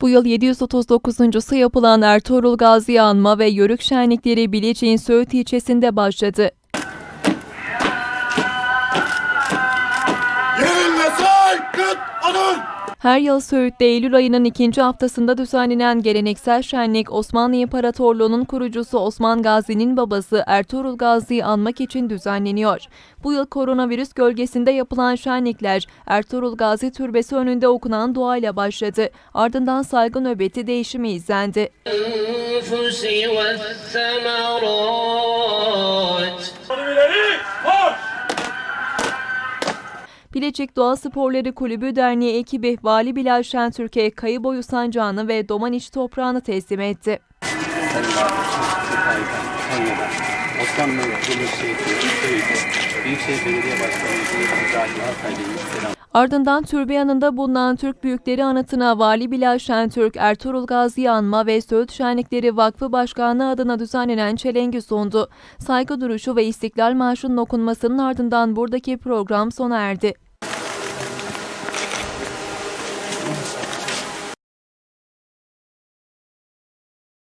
Bu yıl 739.sü yapılan Ertuğrul Gazi Anma ve Yörük Şenlikleri Bilecik'in Söğüt ilçesinde başladı. Kanun! Her yıl Söğüt'te Eylül ayının ikinci haftasında düzenlenen geleneksel şenlik Osmanlı İmparatorluğu'nun kurucusu Osman Gazi'nin babası Ertuğrul Gazi'yi anmak için düzenleniyor. Bu yıl koronavirüs gölgesinde yapılan şenlikler Ertuğrul Gazi Türbesi önünde okunan duayla başladı. Ardından saygı nöbeti değişimi izlendi. Hanım ileri! Bilecik Doğa Sporları Kulübü Derneği ekibi Vali Bilal Şentürk'e kayı boyu sancağını ve Domaniç toprağını teslim etti. Osmanlı Büyükşehir Belediye Başkanımız İbrahim Altaylı'nın selam. Ardından türbe yanında bulunan Türk Büyükleri Anıtı'na Vali Bilal Şentürk, Ertuğrul Gazi Anma ve Söğüt Şenlikleri Vakfı Başkanlığı adına düzenlenen çelengi sundu. Saygı duruşu ve İstiklal Marşı'nın okunmasının ardından buradaki program sona erdi.